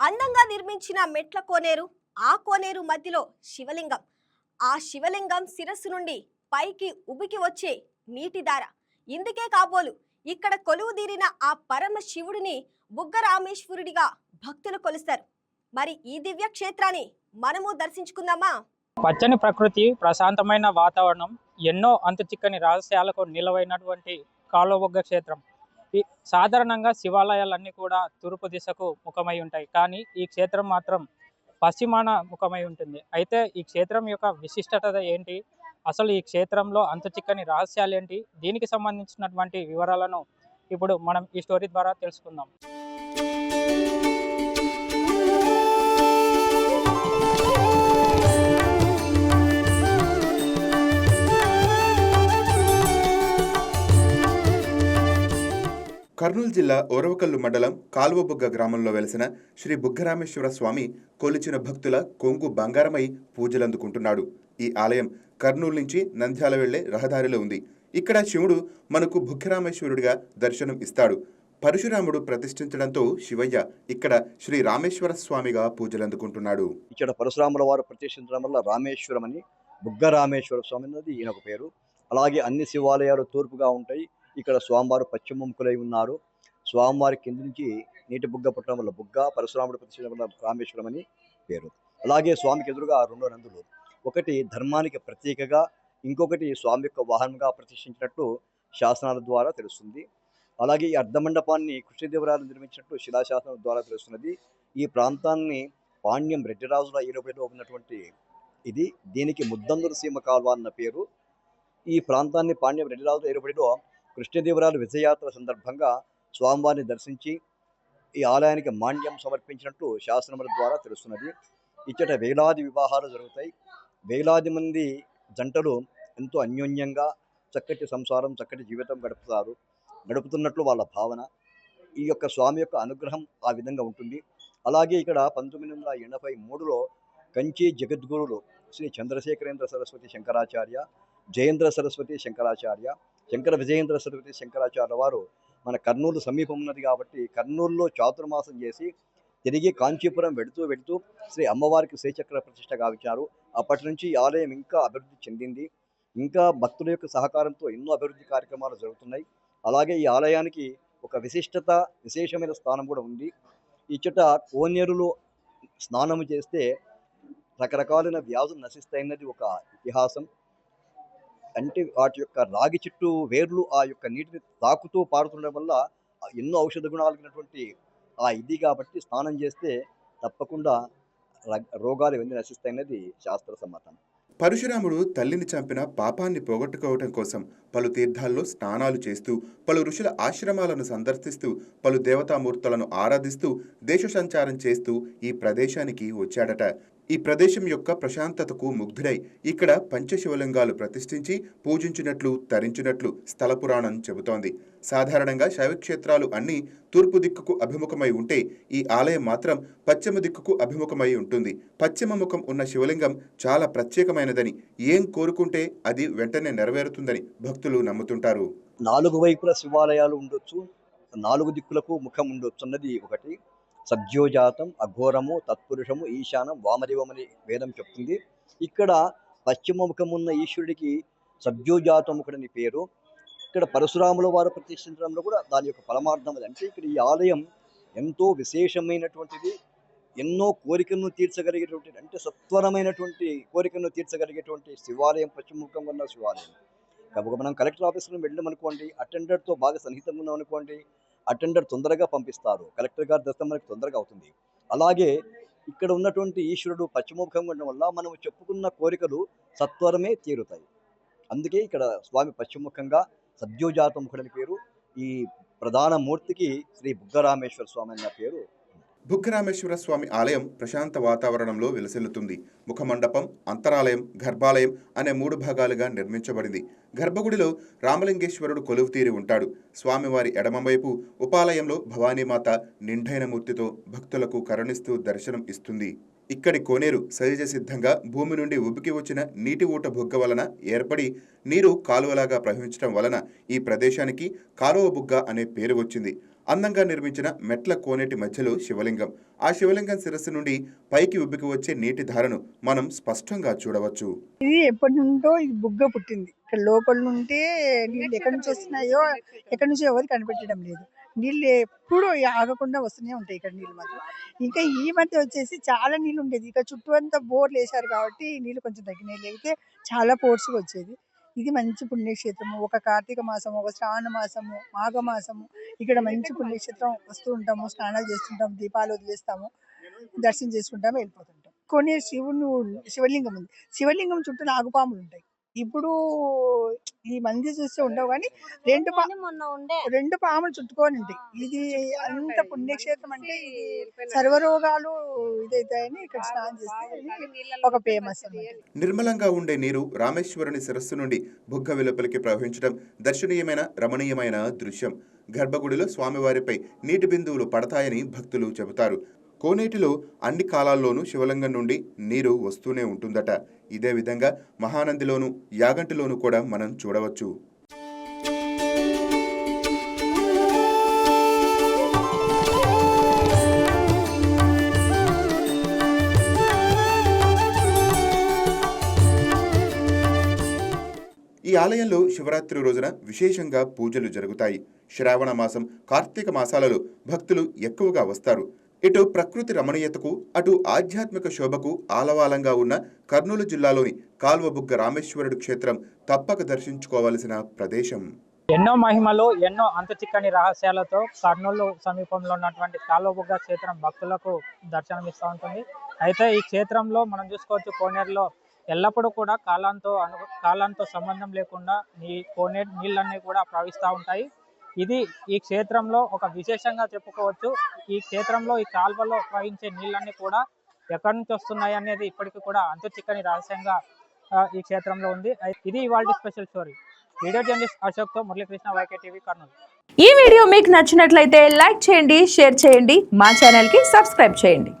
అందంగా నిర్మించిన మెట్ల కోనేరు ఆ కోనేరు మధ్యలో శివలింగం. ఆ శివలింగం శిరస్సు నుండి పైకి ఉబికి వచ్చే నీటి దార ఇందుకే కాబోలు ఇక్కడ కొలువుదీరిన ఆ పరమ శివుడిని బుగ్గ రామేశ్వరుడిగా భక్తులు కొలుస్తారు. మరి ఈ దివ్య క్షేత్రాన్ని మనము దర్శించుకుందామా? పచ్చని ప్రకృతి ప్రశాంతమైన వాతావరణం ఎన్నో అంతు చిక్కని రహస్యాలకు నిలవైనటువంటి కాలువబొగ్గ క్షేత్రం. సాధారణంగా శివాలయాలన్నీ కూడా తూర్పు దిశకు ముఖమై ఉంటాయి. కానీ ఈ క్షేత్రం మాత్రం పశ్చిమాన ముఖమై ఉంటుంది. అయితే ఈ క్షేత్రం యొక్క విశిష్టత ఏంటి? అసలు ఈ క్షేత్రంలో అంత చిక్కని రహస్యాలు ఏంటి? దీనికి సంబంధించినటువంటి వివరాలను ఇప్పుడు మనం ఈ స్టోరీ ద్వారా తెలుసుకుందాం. కర్నూలు జిల్లా ఓరవకల్లు మండలం కాలువబుగ్గ గ్రామంలో వెలిసిన శ్రీ బుగ్గరామేశ్వర స్వామి కొలిచిన భక్తుల కొంగు బంగారమై పూజలందుకుంటున్నాడు. ఈ ఆలయం కర్నూలు నుంచి నంద్యాల వెళ్ళే రహదారిలో ఉంది. ఇక్కడ శివుడు మనకు బుగ్గరామేశ్వరుడిగా దర్శనం ఇస్తాడు. పరశురాముడు ప్రతిష్ఠించడంతో శివయ్య ఇక్కడ శ్రీ రామేశ్వర స్వామిగా పూజలందుకుంటున్నాడు. ఇక్కడ పరశురాముల వారు ప్రతిష్ఠించడం వల్ల రామేశ్వరం అని బుగ్గరామేశ్వర స్వామి అన్నది ఈయన ఒక పేరు. అలాగే అన్ని శివాలయాలు తూర్పుగా ఉంటాయి. ఇక్కడ స్వామివారు పశ్చిమముఖులై ఉన్నారు. స్వామివారి కింది నుంచి నీటి బుగ్గ పుట్టడం వల్ల బుగ్గ పరశురాముడు ప్రతిష్ఠించడం రామేశ్వరం అని పేరు. అలాగే స్వామికి ఎదురుగా రెండు నందులు ఒకటి ధర్మానికి ప్రతీకగా ఇంకొకటి స్వామి యొక్క వాహనంగా ప్రతిష్ఠించినట్టు శాసనాల ద్వారా తెలుస్తుంది. అలాగే ఈ అర్ధమండపాన్ని కృష్ణదేవరాయలు నిర్మించినట్టు శిలాశాసనం ద్వారా తెలుస్తున్నది. ఈ ప్రాంతాన్ని పాణ్యం రెడ్డిరాజుల ఈరోపేటలో ఉన్నటువంటి ఇది. దీనికి ముద్దందుల సీమ కాల్వ అన్న పేరు. ఈ ప్రాంతాన్ని పాండ్యం రెడ్డిరాజుల ఈరోపేటలో కృష్ణదేవరాయలు విజయయాత్ర సందర్భంగా స్వామివారిని దర్శించి ఈ ఆలయానికి మాన్యం సమర్పించినట్లు శాసనముల ద్వారా తెలుస్తున్నది. ఇచ్చట వేలాది వివాహాలు జరుగుతాయి. వేలాది మంది జంటలు ఎంతో అన్యోన్యంగా చక్కటి సంసారం చక్కటి జీవితం గడుపుతారు. గడుపుతున్నట్లు వాళ్ళ భావన. ఈ యొక్క స్వామి యొక్క అనుగ్రహం ఆ విధంగా ఉంటుంది. అలాగే ఇక్కడ పంతొమ్మిది వందల ఎనభై మూడులో కంచి జగద్గురులు శ్రీ చంద్రశేఖరేంద్ర సరస్వతి శంకరాచార్య జయేంద్ర సరస్వతి శంకరాచార్య శంకర విజయేంద్ర సరస్వతి శంకరాచార్య వారు మన కర్నూలు సమీపం ఉన్నది కాబట్టి కర్నూలులో చాతుర్మాసం చేసి తిరిగి కాంచీపురం వెడుతూ వెడుతూ శ్రీ అమ్మవారికి శ్రీచక్ర ప్రతిష్ట గావించారు. అప్పటి నుంచి ఈ ఆలయం ఇంకా అభివృద్ధి చెందింది. ఇంకా భక్తుల యొక్క సహకారంతో ఎన్నో అభివృద్ధి కార్యక్రమాలు జరుగుతున్నాయి. అలాగే ఈ ఆలయానికి ఒక విశిష్టత విశేషమైన స్థానం కూడా ఉంది. ఇచ్చట కోనేరులో స్నానం చేస్తే రకరకాలైన వ్యాధులు నశిస్తాయన్నది ఒక ఇతిహాసం. అంటే వాటి యొక్క రాగి చెట్టు వేర్లు ఆ యొక్క నీటిని తాకుతూ పారుతుండడం వల్ల ఎన్నో ఔషధ గుణాలు కలిగినటువంటి ఆ ఇది కాబట్టి స్నానం చేస్తే తప్పకుండా రోగాలు ఇవన్నీ నశిస్తాయన్నది శాస్త్ర సమ్మతం పరశురాముడు తల్లిని చంపిన పాపాన్ని పోగొట్టుకోవటం కోసం పలు తీర్థాల్లో స్నానాలు చేస్తూ పలు ఋషుల ఆశ్రమాలను సందర్శిస్తూ పలు దేవతామూర్తులను ఆరాధిస్తూ దేశ సంచారం చేస్తూ ఈ ప్రదేశానికి వచ్చాడట. ఈ ప్రదేశం యొక్క ప్రశాంతతకు ముగ్ధుడై ఇక్కడ పంచశివలింగాలు ప్రతిష్ఠించి పూజించినట్లు తరించినట్లు స్థల పురాణం చెబుతోంది. సాధారణంగా శైవక్షేత్రాలు అన్నీ తూర్పు దిక్కుకు అభిముఖమై ఉంటే ఈ ఆలయం మాత్రం పశ్చిమ దిక్కుకు అభిముఖమై ఉంటుంది. పశ్చిమ ముఖం ఉన్న శివలింగం చాలా ప్రత్యేకమైనదని ఏం కోరుకుంటే అది వెంటనే నెరవేరుతుందని భక్తులు నమ్ముతుంటారు. నాలుగు వైపుల శివాలయాలు ఉండొచ్చు నాలుగు దిక్కులకు ముఖం ఉండొచ్చు అన్నది ఒకటి. సబ్జోజాతం అఘోరము తత్పురుషము ఈశానం వామదేవమని వేదం చెప్తుంది. ఇక్కడ పశ్చిమ ముఖం ఉన్న ఈశ్వరుడికి సబ్జోజాతముఖుడని పేరు. ఇక్కడ పరశురాముల వారు ప్రతిష్ఠించడంలో కూడా దాని యొక్క పరమార్థం అది. అంటే ఇక్కడ ఈ ఆలయం ఎంతో విశేషమైనటువంటిది ఎన్నో కోరికలను తీర్చగలిగేటువంటి అంటే సత్వరమైనటువంటి కోరికలను తీర్చగలిగేటువంటి శివాలయం పశ్చిమముఖంగా ఉన్న శివాలయం. కాబట్టి మనం కలెక్టర్ ఆఫీస్లో వెళ్ళాం అనుకోండి అటెండర్తో బాగా సన్నిహితంగా ఉన్నాం అనుకోండి అటెండర్ తొందరగా పంపిస్తారు. కలెక్టర్ గారి దర్శనం మనకి తొందరగా అవుతుంది. అలాగే ఇక్కడ ఉన్నటువంటి ఈశ్వరుడు పశ్చిమముఖంగా ఉండడం వల్ల మనం చెప్పుకున్న కోరికలు సత్వరమే తీరుతాయి. అందుకే ఇక్కడ స్వామి పశ్చిమముఖంగా సద్యోజాతముఖుడని పేరు. ఈ ప్రధాన మూర్తికి శ్రీ బుగ్గరామేశ్వర స్వామి అన్న పేరు బుగ్గరామేశ్వర స్వామి ఆలయం ప్రశాంత వాతావరణంలో విలసిల్లుతుంది. ముఖమండపం అంతరాలయం గర్భాలయం అనే మూడు భాగాలుగా నిర్మించబడింది. గర్భగుడిలో రామలింగేశ్వరుడు కొలువుతీరి ఉంటాడు. స్వామివారి ఎడమవైపు ఉపాలయంలో భవానీమాత నిండైన మూర్తితో భక్తులకు కరుణిస్తూ దర్శనం ఇస్తుంది. ఇక్కడి కోనేరు సహజ సిద్ధంగా భూమి నుండి ఉబికి వచ్చిన నీటి ఊట బుగ్గ వలన ఏర్పడి నీరు కాలువలాగా ప్రవహించడం వలన ఈ ప్రదేశానికి కాలువ బుగ్గ అనే పేరు వచ్చింది. అందంగా నిర్మించిన మెట్ల కోనేటి మధ్యలో శివలింగం. ఆ శివలింగం శిరస్సు నుండి పైకి ఉబ్బికి వచ్చే నీటి ధారను మనం స్పష్టంగా చూడవచ్చు. ఇది ఎప్పటి నుండో ఇది బుగ్గ పుట్టింది. ఇక్కడ లోపల నుండి నీళ్ళు ఎక్కడి నుంచి వస్తున్నాయో ఎక్కడి నుంచి ఎవరు కనిపెట్టడం లేదు. నీళ్ళు ఎప్పుడూ ఆగకుండా వస్తూనే ఉంటాయి ఇక్కడ నీళ్ళు మాత్రం. ఇంకా ఈ మధ్య వచ్చేసి చాలా నీళ్ళు ఉండేది. ఇక చుట్టూ అంతా బోర్లు వేశారు కాబట్టి నీళ్ళు కొంచెం తగ్గినాయి. లేకపోతే చాలా ఫోర్స్గా వచ్చేది. ఇది మంచి పుణ్యక్షేత్రము. ఒక కార్తీక మాసము ఒక శ్రావణ మాసము మాఘ మాసము ఇక్కడ మంచి పుణ్యక్షేత్రం వస్తూ ఉంటాము. స్నానాలు చేస్తుంటాము దీపాలు వదిలేస్తాము దర్శనం చేసుకుంటాము వెళ్ళిపోతుంటాం కొన్ని శివుని శివలింగం ఉంది. శివలింగం చుట్టూ నాగుపాములు ఉంటాయి. ఇప్పుడు ఈ మంది చూస్తే ఉండవు కానీ రెండు పా మొన్న ఉండే రెండు పాములు చుట్టుకొని ఉంటాయి ఇది అంత పుణ్యక్షేత్రం అంటే ఇది సర్వరోగాలు ఇదైతాయని ఇక్కడ స్నానం చేస్తే ఇది ఒక ఫేమస్ అన్నమాట. నిర్మలంగా ఉండే నీరు రామేశ్వరుని శిరస్సు నుండి బుగ్గ వెలుపలికి ప్రవహించడం దర్శనీయమైన రమణీయమైన దృశ్యం. గర్భగుడిలో స్వామివారిపై నీటి బిందువులు పడతాయని భక్తులు చెబుతారు. కోనేటిలో అన్ని కాలాల్లోనూ శివలింగం నుండి నీరు వస్తూనే ఉంటుందట. ఇదే విధంగా మహానందిలోను యాగంటిలోనూ కూడా మనం చూడవచ్చు. ఈ ఆలయంలో శివరాత్రి రోజున విశేషంగా పూజలు జరుగుతాయి. శ్రావణ మాసం కార్తీక మాసాలలో భక్తులు ఎక్కువగా వస్తారు. ఇటు ప్రకృతి రమణీయతకు అటు ఆధ్యాత్మిక శోభకు ఆలవాలంగా ఉన్న కర్నూలు జిల్లాలోని కాల్వబుగ్గ రామేశ్వరుడు క్షేత్రం తప్పక దర్శించుకోవలసిన ప్రదేశం. ఎన్నో మహిమలు ఎన్నో అంత చిక్కని రహస్యాలతో కర్నూలు సమీపంలో ఉన్నటువంటి కాలువబుగ్గ క్షేత్రం భక్తులకు దర్శనమిస్తూ ఉంటుంది. అయితే ఈ క్షేత్రంలో మనం చూసుకోవచ్చు కోనేరులో ఎల్లప్పుడూ కూడా కాలంతో అను కాలంతో సంబంధం లేకుండా నీ కోనేరు నీళ్ళన్నీ కూడా ప్రవహిస్తూ ఉంటాయి. ఇది ఈ క్షేత్రంలో ఒక విశేషంగా చెప్పుకోవచ్చు. ఈ క్షేత్రంలో ఈ కాల్వలో ప్రవహించే నీళ్ళన్నీ కూడా ఎక్కడి నుంచి వస్తున్నాయి అనేది ఇప్పటికీ కూడా అంతు చిక్కని రహస్యంగా ఈ క్షేత్రంలో ఉంది. ఇది ఇవాళ స్పెషల్ స్టోరీ. వీడియో జర్నలిస్ట్ అశోక్తో మురళీకృష్ణ వైకే టీవీ కర్నూలు. ఈ వీడియో మీకు నచ్చినట్లయితే లైక్ చేయండి షేర్ చేయండి మా ఛానల్కి సబ్స్క్రైబ్ చేయండి.